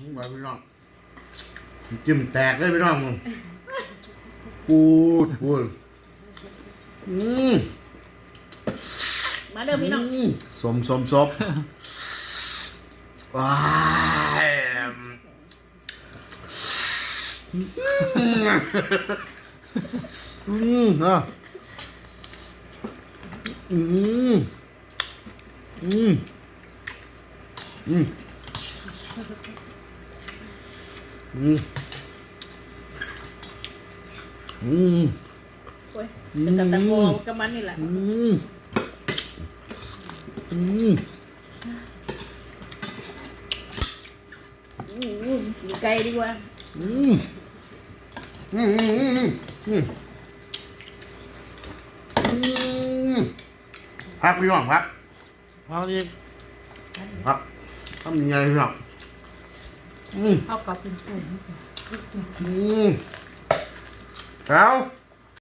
นี่มาพี่น้องจิ้มแตกเลยพี่น้องปูดปูดอืมมาเด้อพี่น้องมสมสมสมว้ายอืมอะอืมอืมอืม อืมอืมโอ้ยเป็นตะตะโกกับมันนี่แหละ อืมอืมอู้หูกินไก่ดีกว่า อืมอืมอืมอืมอืมพักพี่น้องพักเอาอีกพักทำยังไงพี่น้อง อืมเอากลับเป็นส่วนอืมแล้วอ